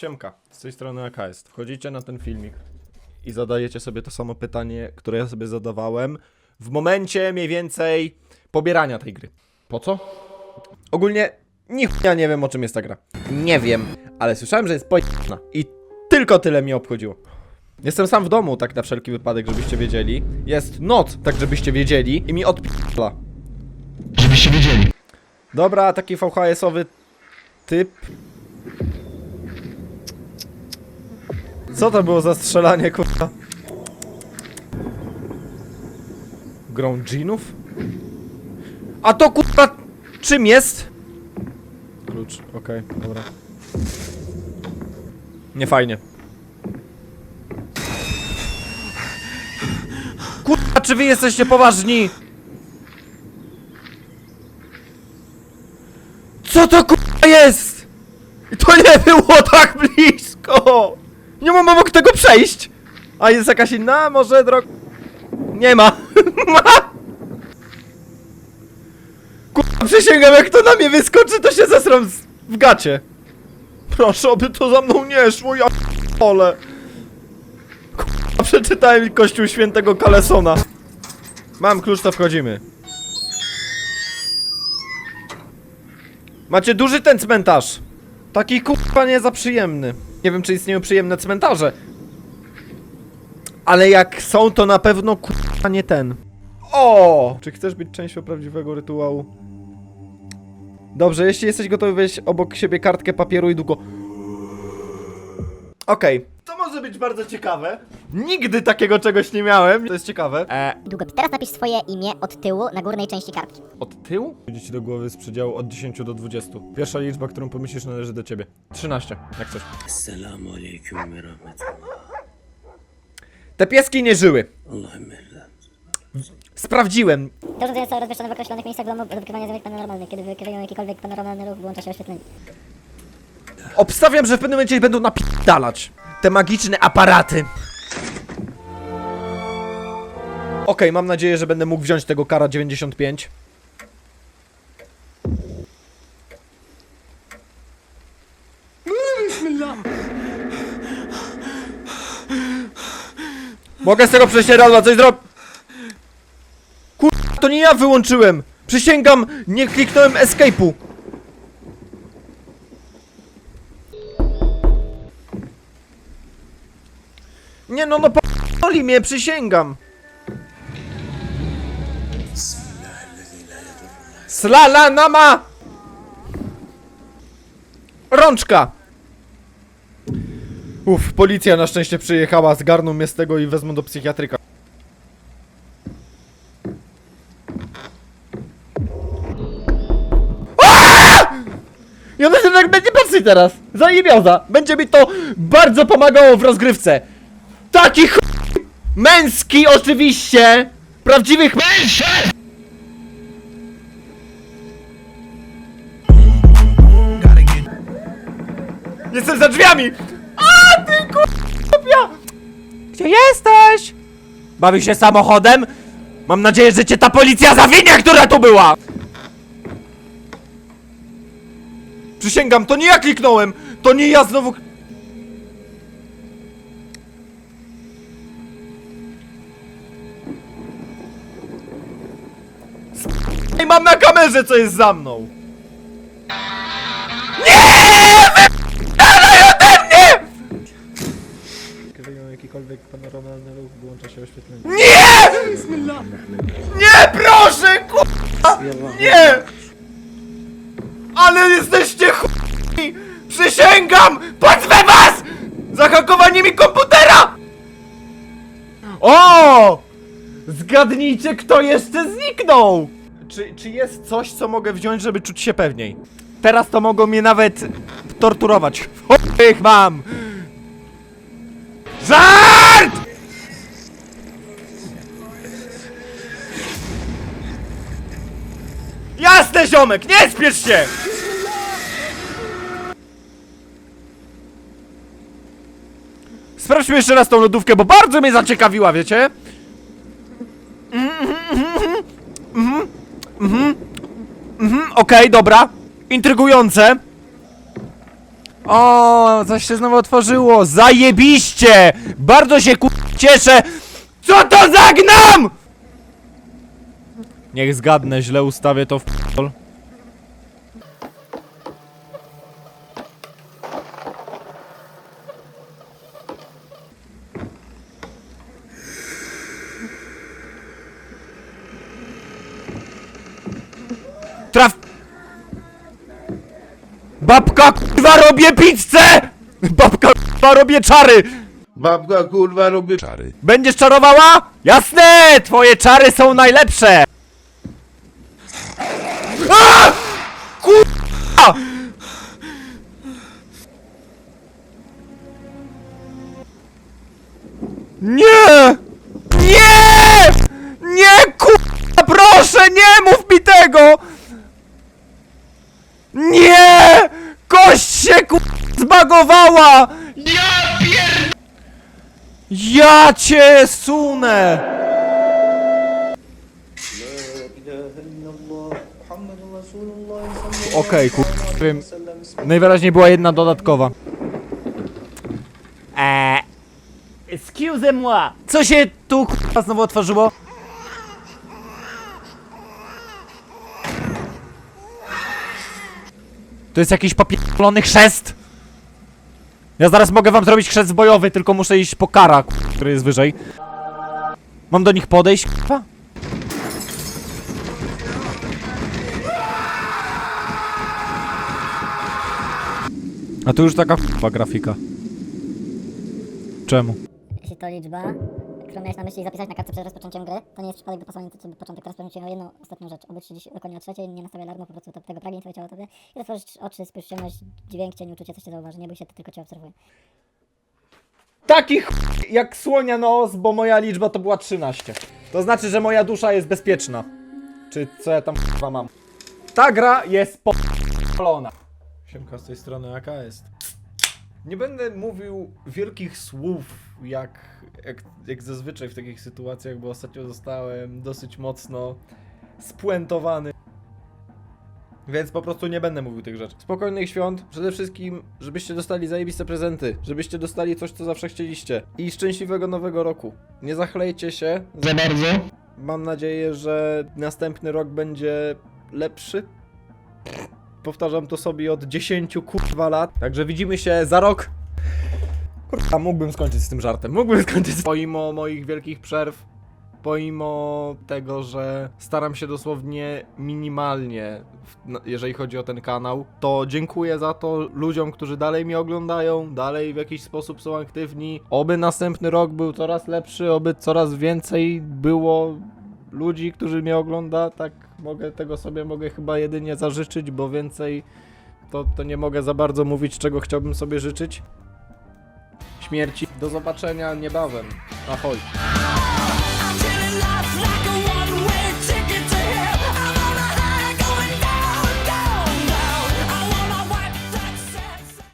Siemka, z tej strony AKS. Wchodzicie na ten filmik i zadajecie sobie to samo pytanie, które ja sobie zadawałem w momencie mniej więcej pobierania tej gry. Po co? Ogólnie nikt ja nie wiem o czym jest ta gra. Nie wiem, ale słyszałem, że jest pojemna i tylko tyle mnie obchodziło. Jestem sam w domu, tak na wszelki wypadek, żebyście wiedzieli. Jest noc, tak żebyście wiedzieli i mi odpi***la. Żebyście wiedzieli. Dobra, taki VHS-owy typ. Co to było za strzelanie, kurwa? Grą dżinów? A to kurwa czym jest? Klucz, okej, dobra. Nie fajnie. Kurwa, czy wy jesteście poważni? Co to kurwa jest? I To nie było tak blisko! Mam obok tego przejść! A jest jakaś inna? Może drog... Nie ma! Kurwa, przysięgam, jak to na mnie wyskoczy, to się zesram z... w gacie. Proszę, aby to za mną nie szło, ja ole. Kurwa, przeczytałem Kościół Świętego Kalesona. Mam klucz, to wchodzimy. Macie duży ten cmentarz. Taki kurwa nie za przyjemny. Nie wiem, czy istnieją przyjemne cmentarze. Ale jak są, to na pewno kurwa nie ten. O! Czy chcesz być częścią prawdziwego rytuału? Dobrze, jeśli jesteś gotowy weź obok siebie kartkę papieru i długo. Okej. To może być bardzo ciekawe. Nigdy takiego czegoś nie miałem. To jest ciekawe. E, Długo. Teraz napisz swoje imię od tyłu na górnej części kartki. od tyłu? Przyjdzie ci do głowy z przedziału od 10 do 20. Pierwsza liczba, którą pomyślisz, należy do ciebie. 13, jak coś. Selamun aleyküm ve rahmetullah. Te pieski nie żyły. Sprawdziłem. To urządzenie zostało rozmieszczone w określonych miejscach w domu do wykrywania zjawisk paranormalnych. Kiedy wykryją jakikolwiek paranormalny ruch, włącza się oświetlenie. Obstawiam, że w pewnym momencie będą napierdalać. Te magiczne aparaty. Okej, mam nadzieję, że będę mógł wziąć tego kara 95. Mogę z tego prześcieradła coś zrobić. Kur... to nie ja wyłączyłem. Przysięgam, nie kliknąłem escape'u. Nie no, no p***oli mnie, przysięgam. Slala nama! Rączka! Uff, policja na szczęście przyjechała, zgarną mnie z tego i wezmą do psychiatryka. Aaaa! Ja myślę, że będzie patrzeć teraz. Zajebioza. Będzie mi to bardzo pomagało w rozgrywce. Taki ch... Męski oczywiście! Prawdziwych mężczyzn! Jestem za drzwiami! A ty kurwa! Gdzie jesteś? Bawisz się samochodem? Mam nadzieję, że cię ta policja zawinie, która tu była! Przysięgam, to nie ja kliknąłem! To nie ja znowu... Ej, mam na kamerze, co jest za mną! Jakikolwiek panoramalny ruch włącza się oświetlenie. Nie! Nie, proszę, kurwa! Nie! Ale jesteście chuj! Przysięgam! Pozwę was! Za hakowanie mi komputera! O! Zgadnijcie, kto jeszcze zniknął! Czy, czy jest coś, co mogę wziąć, żeby czuć się pewniej? Teraz to mogą mnie nawet torturować. Ich mam! Żart! Jasne, ziomek, nie spiesz się! Sprawdźmy jeszcze raz tą lodówkę, bo bardzo mnie zaciekawiła, wiecie? Mhm, mhm, mhm, mhm, okej, dobra. Intrygujące. O, coś się znowu otworzyło. Zajebiście! Bardzo się ku... cieszę. Co to za gnam? Niech zgadnę, źle ustawię to w Traf... Babka kurwa robię pizzę! Babka kurwa robię czary! Babka kurwa robi Będziesz czarowała? Jasne! Twoje czary są najlepsze! A! Kurwa! Nie! Nie kurwa, proszę, nie mów mi tego! Nie! Kość się kurwa Ja pier... Ja cię sunę! Okej, okay, wiem. Najwyraźniej była jedna dodatkowa. Eee. Excuse-moi! Co się tu k***a znowu otworzyło? To jest jakiś popierdolony chrzest! Ja zaraz mogę wam zrobić chrzest bojowy, tylko muszę iść po kara, k***a, który jest wyżej. Mam do nich podejść, k***a? A tu już taka k***a grafika. Czemu? Jeśli to liczba, którą miałeś na myśli zapisać na kartce przed rozpoczęciem gry, to nie jest przypadek wypasowany to początek. Teraz powiem Ci o jedną ostatnią rzecz. Obyć się dziś dokładnie o trzeciej, nie nastawiaj alarmu, po prostu to, tego pragnie Twoje ciało Tobie. I otworzyć oczy, spójrz ciemność, dźwięk, cień, uczucie, coś Cię zauważy. Nie bój się, to tylko Cię obserwuje. Taki ch... jak słonia nos, bo moja liczba to była 13. To znaczy, że moja dusza jest bezpieczna. Czy co ja tam chyba mam? Ta gra jest po***olona. Siemka z tej strony, jaka jest? Nie będę mówił wielkich słów, jak, jak, jak zazwyczaj w takich sytuacjach, bo ostatnio zostałem dosyć mocno spuentowany. Więc po prostu nie będę mówił tych rzeczy. Spokojnych świąt. Przede wszystkim, żebyście dostali zajebiste prezenty. Żebyście dostali coś, co zawsze chcieliście. I szczęśliwego nowego roku. Nie zachlejcie się. Za bardzo. Mam nadzieję, że następny rok będzie lepszy. Powtarzam to sobie od 10 kurwa lat. Także widzimy się za rok. Kurwa, mógłbym skończyć z tym żartem. Mógłbym skończyć z... Pomimo moich wielkich przerw, pomimo tego, że staram się dosłownie minimalnie, jeżeli chodzi o ten kanał, to dziękuję za to ludziom, którzy dalej mnie oglądają, dalej w jakiś sposób są aktywni. Oby następny rok był coraz lepszy, oby coraz więcej było ludzi, którzy mnie ogląda, tak mogę tego sobie mogę chyba jedynie zażyczyć, bo więcej to, to nie mogę za bardzo mówić, czego chciałbym sobie życzyć. Śmierci. Do zobaczenia niebawem. Ahoj.